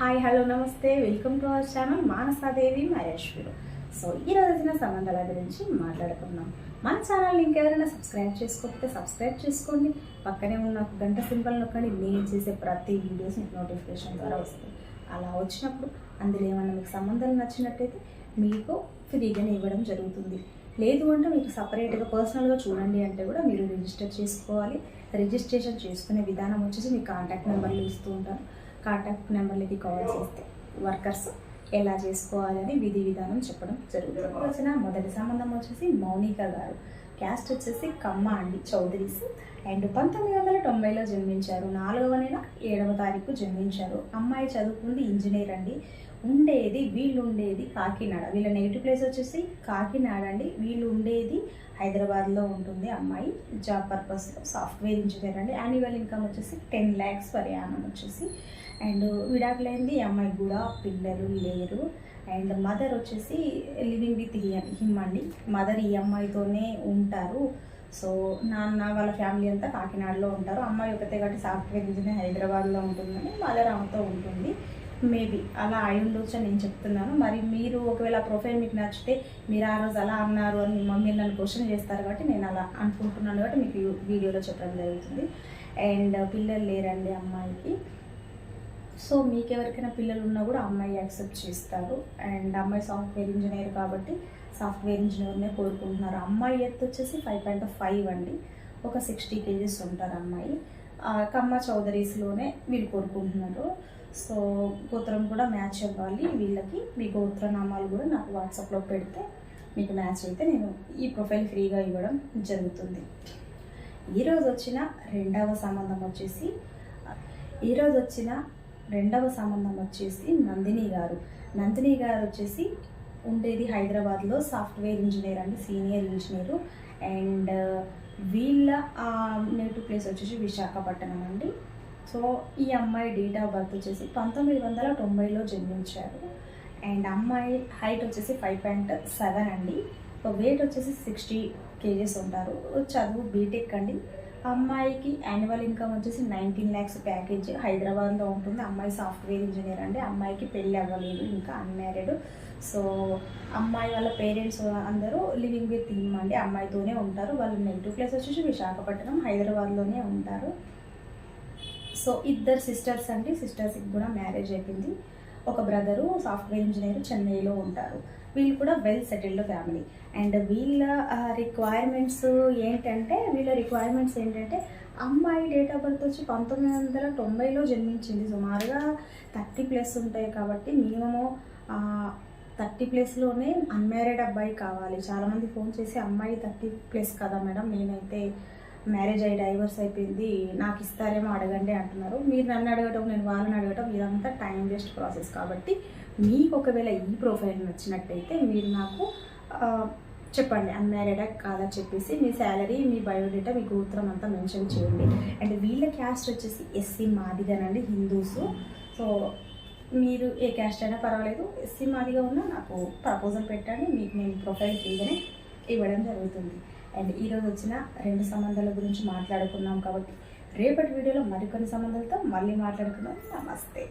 Hi hello namaste. Welcome to our channel Manasadevi Maheshwar. So ఈ రోజున సంబంధాల గురించి మాట్లాడుకున్నాం మన ఛానల్ ఇంకెవరైనా సబ్స్క్రైబ్ చేసుకోకపోతే సబ్స్క్రైబ్ చేసుకోండి. పక్కనే ఉన్న గంట సింబల్ నొక్కండి. నేను చేసే ప్రతి వీడియోస్ మీకు నోటిఫికేషన్ ద్వారా వస్తాయి. అలా వచ్చినప్పుడు అందులో ఏమన్నా మీకు సంబంధాలు నచ్చినట్టయితే మీకు ఫ్రీగానే ఇవ్వడం జరుగుతుంది. లేదు అంటే మీకు సపరేట్గా పర్సనల్గా చూడండి అంటే కూడా మీరు రిజిస్టర్ చేసుకోవాలి. రిజిస్ట్రేషన్ చేసుకునే విధానం వచ్చేసి మీ కాంటాక్ట్ నెంబర్లు ఇస్తూ ఉంటాను. కాంటాక్ట్ నెంబర్లకి కాల్ చేస్తే వర్కర్స్ ఎలా చేసుకోవాలని విధి విధానం చెప్పడం జరుగుతుంది. వచ్చిన మొదటి సంబంధం వచ్చేసి మౌనిక గారు. క్యాస్ట్ వచ్చేసి కమ్మ అండి. చౌదరీస్. అండ్ పంతొమ్మిది వందల తొంభైలో జన్మించారు. నాలుగవ నెల ఏడవ తారీఖు జన్మించారు. అమ్మాయి చదువుకుంది ఇంజనీర్ అండి. ఉండేది వీళ్ళు ఉండేది కాకినాడ. వీళ్ళ నెగిటివ్ ప్లేస్ వచ్చేసి కాకినాడ అండి. వీళ్ళు ఉండేది హైదరాబాద్లో ఉంటుంది అమ్మాయి. జాబ్ పర్పస్లో సాఫ్ట్వేర్ ఇంజనీర్ అండి. యాన్యువల్ ఇన్కమ్ వచ్చేసి టెన్ ల్యాక్స్ పర్ యానం వచ్చేసి. అండ్ విడాకులైంది. ఈ కూడా పిల్లలు లేరు. అండ్ మదర్ వచ్చేసి లివింగ్ విత్ హిమ్ అండి. మదర్ ఈ అమ్మాయితోనే ఉంటారు. సో నాన్న వాళ్ళ ఫ్యామిలీ అంతా కాకినాడలో ఉంటారు. అమ్మాయి ఒకతే కాబట్టి సాఫ్ట్వేర్ ఇంజనీర్ హైదరాబాద్లో ఉంటుందని మదర్ ఆమెతో ఉంటుంది. మేబీ అలా అయి ఉండొచ్చు అని నేను చెప్తున్నాను. మరి మీరు ఒకవేళ ప్రొఫైల్ మీకు నచ్చితే మీరు ఆ రోజు అలా అన్నారు అని మీ మమ్మీ నన్ను క్వశ్చన్ చేస్తారు కాబట్టి నేను అలా అనుకుంటున్నాను కాబట్టి మీకు వీడియోలో చెప్పడం జరుగుతుంది. అండ్ పిల్లలు లేరండి అమ్మాయికి. సో మీకు ఎవరికైనా పిల్లలు ఉన్నా కూడా అమ్మాయి యాక్సెప్ట్ చేస్తారు. అండ్ అమ్మాయి సాఫ్ట్వేర్ ఇంజనీర్ కాబట్టి సాఫ్ట్వేర్ ఇంజనీర్నే కోరుకుంటున్నారు. అమ్మాయి ఎత్తు వచ్చేసి ఫైవ్ పాయింట్ ఫైవ్ అండి. ఒక సిక్స్టీ కేజీస్ ఉంటారు అమ్మాయి. కమ్మ చౌదరీస్లోనే వీళ్ళు కోరుకుంటున్నారు. సో గోత్రం కూడా మ్యాచ్ అవ్వాలి. వీళ్ళకి మీ గోత్రనామాలు కూడా నాకు వాట్సాప్లో పెడితే మీకు మ్యాచ్ అయితే నేను ఈ ప్రొఫైల్ ఫ్రీగా ఇవ్వడం జరుగుతుంది. ఈరోజు వచ్చిన రెండవ సంబంధం వచ్చేసి ఈరోజు వచ్చిన రెండవ సంబంధం వచ్చేసి నందిని గారు. నందిని గారు వచ్చేసి ఉండేది హైదరాబాద్లో సాఫ్ట్వేర్ ఇంజనీర్ అండి సీనియర్ ఇంజనీరు. అండ్ వీళ్ళ నేటివ్ ప్లేస్ వచ్చేసి విశాఖపట్నం అండి. సో ఈ అమ్మాయి డేట్ ఆఫ్ బర్త్ వచ్చేసి పంతొమ్మిది వందల తొంభైలో జన్మించారు. అండ్ అమ్మాయి హైట్ వచ్చేసి ఫైవ్ పాయింట్ సెవెన్ అండి. వెయిట్ వచ్చేసి సిక్స్టీ కేజీస్ ఉంటారు. చదువు బీటెక్ అండి. అమ్మాయికి యాన్యువల్ ఇన్కమ్ వచ్చేసి నైన్టీన్ ల్యాక్స్ ప్యాకేజ్ హైదరాబాద్లో ఉంటుంది. అమ్మాయి సాఫ్ట్వేర్ ఇంజనీర్ అండి. అమ్మాయికి పెళ్ళి అవ్వలేదు ఇంకా అన్మ్యారీడ్ సో అమ్మాయి వాళ్ళ పేరెంట్స్ అందరూ లివింగ్ విత్ హిమ్ అండి. అమ్మాయితోనే ఉంటారు. వాళ్ళ నెగిటివ్ ప్లేస్ వచ్చేసి విశాఖపట్నం హైదరాబాద్లోనే ఉంటారు. సో ఇద్దరు సిస్టర్స్ అండి. సిస్టర్స్కి కూడా మ్యారేజ్ అయిపోయింది. ఒక బ్రదరు సాఫ్ట్వేర్ ఇంజనీర్ చెన్నైలో ఉంటారు. వీళ్ళు కూడా వెల్ సెటిల్డ్ ఫ్యామిలీ అండ్ వీళ్ళ రిక్వైర్మెంట్స్ ఏంటంటే వీళ్ళ రిక్వైర్మెంట్స్ ఏంటంటే అమ్మాయి డేట్ ఆఫ్ బర్త్ వచ్చి పంతొమ్మిది వందల తొంభైలో జన్మించింది. సుమారుగా థర్టీ ప్లస్ ఉంటాయి కాబట్టి మినిమము థర్టీ ప్లస్లోనే అన్మ్యారీడ్ అబ్బాయి కావాలి. చాలామంది ఫోన్ చేసి అమ్మాయి థర్టీ ప్లస్ కదా మేడం నేనైతే మ్యారేజ్ అయ్యి డైవర్స్ అయిపోయింది నాకు ఇస్తారేమో అడగండి అంటున్నారు. మీరు నన్ను అడగటం నేను వాళ్ళని అడగటం ఇదంతా టైం వేస్ట్ ప్రాసెస్ కాబట్టి మీకు ఒకవేళ ఈ ప్రొఫైల్ నచ్చినట్టయితే మీరు నాకు చెప్పండి. అన్మ్యారీడా కాదా చెప్పేసి మీ శాలరీ మీ బయోడేటా మీ గోత్రం అంతా మెన్షన్ చేయండి. అండ్ వీళ్ళ క్యాస్ట్ వచ్చేసి ఎస్సీ మాదిగానండి హిందూస్ సో మీరు ఏ క్యాస్ట్ అయినా పర్వాలేదు. ఎస్సీ మాదిగా ఉన్నా నాకు ప్రపోజల్ పెట్టండి. మీకు నేను ప్రొఫైల్ ఫ్రీగానే ఇవ్వడం జరుగుతుంది. అండ్ ఈరోజు వచ్చిన రెండు సంబంధాల గురించి మాట్లాడుకున్నాం కాబట్టి రేపటి వీడియోలో మరికొన్ని సంబంధాలతో మళ్ళీ మాట్లాడుకుందాం. నమస్తే.